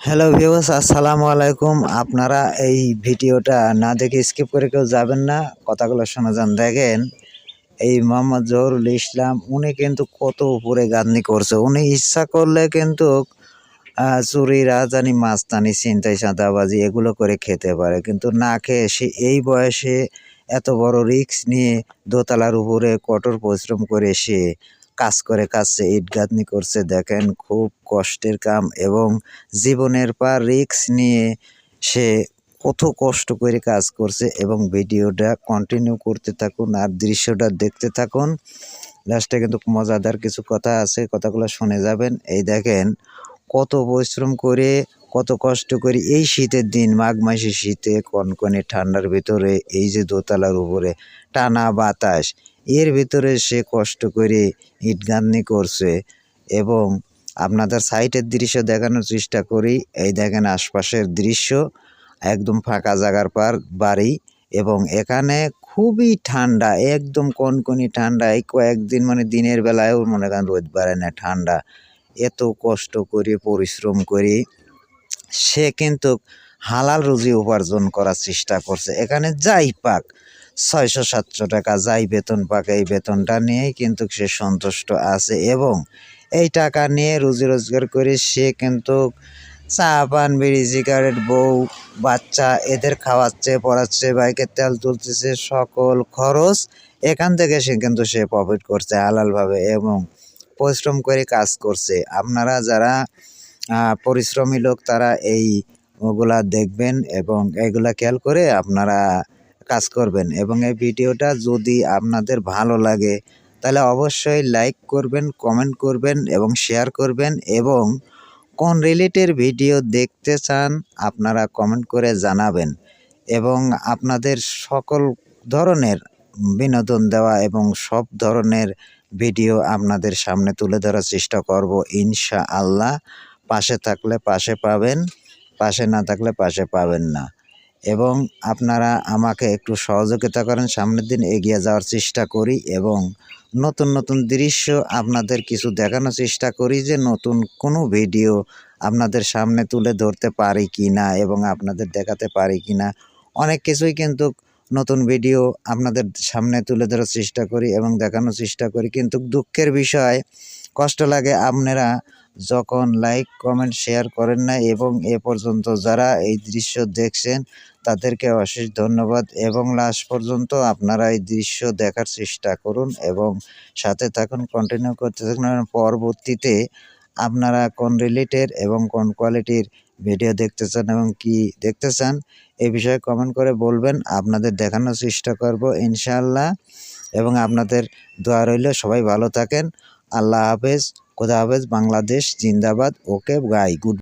Hello views আসসালামু আলাইকুম। আপনারা এই ভিডিওটা না দেখে স্কিপ করে কেউ যাবেন না। কথাগুলো শোনা যান। দেখেন, এই মোহাম্মদ জহরুল ইসলাম, উনি কিন্তু কত উপরে গাঁদনি করছে। উনি ইচ্ছা করলে কিন্তু চুরি, রাজধানী, মাস্তানি, ছিনতাই চাঁদাবাজি এগুলো করে খেতে পারে। কিন্তু না খেয়ে সে এই বয়সে এত বড় রিস্ক নিয়ে দোতলার উপরে কঠোর পরিশ্রম করে সে কাজ করে কাজছে ইট করছে। দেখেন, খুব কষ্টের কাম এবং জীবনের পর রিস্ক নিয়ে সে কত কষ্ট করে কাজ করছে এবং ভিডিওটা কন্টিনিউ করতে থাকুন আর দৃশ্যটা দেখতে থাকুন। লাস্টে কিন্তু মজাদার কিছু কথা আছে, কথাগুলো শুনে যাবেন। এই দেখেন, কত পরিশ্রম করে, কত কষ্ট করে এই শীতের দিন, মাঘ মাসে শীতে কনকনে ঠান্ডার ভিতরে, এই যে দোতলার উপরে টানা বাতাস এর ভিতরে সে কষ্ট করে ইট গাঁথনি করছে এবং আপনাদের সাইটের দৃশ্য দেখানোর চেষ্টা করি। এই দেখেন আশপাশের দৃশ্য, একদম ফাঁকা জায়গার পার বাড়ি এবং এখানে খুবই ঠান্ডা, একদম কনকনি ঠান্ডা। এই কয়েকদিন মানে দিনের বেলায়ও মনে করেন রোদ বাড়ে না, ঠান্ডা। এত কষ্ট করে, পরিশ্রম করে সে কিন্তু হালাল রুজি উপার্জন করার চেষ্টা করছে। এখানে যাই পাক ছয়শো সাতশো টাকা, যাই বেতন পাক, এই বেতনটা নিয়েই কিন্তু সে সন্তুষ্ট আছে এবং এই টাকা নিয়ে রুজি রোজগার করে সে কিন্তু চা পান, বিড়ি, সিগারেট, বউ, বাচ্চা এদের খাওয়াচ্ছে, পড়াচ্ছে, বাইকের তেল তুলতেছে, সকল খরচ এখান থেকে সে কিন্তু সে প্রফিট করছে হালালভাবে এবং পরিশ্রম করে কাজ করছে। আপনারা যারা পরিশ্রমী লোক তারা এই ওগুলা দেখবেন এবং এগুলা খেয়াল করে আপনারা কাজ করবেন এবং এই ভিডিওটা যদি আপনাদের ভালো লাগে, তাহলে অবশ্যই লাইক করবেন কমেন্ট করবেন এবং শেয়ার করবেন এবং কোন রিলেটেড ভিডিও দেখতে চান আপনারা কমেন্ট করে জানাবেন এবং আপনাদের সকল ধরনের বিনোদন দেওয়া এবং সব ধরনের ভিডিও আপনাদের সামনে তুলে ধরার চেষ্টা করব ইনশা আল্লাহ পাশে থাকলে পাশে পাবেন, পাশে না থাকলে পাশে পাবেন না। এবং আপনারা আমাকে একটু সহযোগিতা করেন, সামনের দিন এগিয়ে যাওয়ার চেষ্টা করি এবং নতুন নতুন দৃশ্য আপনাদের কিছু দেখানোর চেষ্টা করি যে নতুন কোনো ভিডিও আপনাদের সামনে তুলে ধরতে পারি কি না এবং আপনাদের দেখাতে পারি কি না অনেক কিছুই কিন্তু নতুন ভিডিও আপনাদের সামনে তুলে ধরার চেষ্টা করি এবং দেখানোর চেষ্টা করি। কিন্তু দুঃখের বিষয়, কষ্ট লাগে আপনারা যখন লাইক, কমেন্ট, শেয়ার করেন না এবং এ পর্যন্ত যারা এই দৃশ্য দেখছেন, তাদেরকে অশেষ ধন্যবাদ এবং লাস্ট পর্যন্ত আপনারা এই দৃশ্য দেখার চেষ্টা করুন এবং সাথে থাকুন কন্টিনিউ করতে থাকুন পরবর্তীতে আপনারা কোন রিলেটেড এবং কোন কোয়ালিটির ভিডিও দেখতে চান এবং কি দেখতে চান, এ বিষয়ে কমেন্ট করে বলবেন। আপনাদের দেখানোর চেষ্টা করব ইনশাআল্লাহ এবং আপনাদের দোয়া রইল। সবাই ভালো থাকেন। আল্লাহ হাফেজ। খোদা হাফেজ বাংলাদেশ জিন্দাবাদ ওকে গাই গুড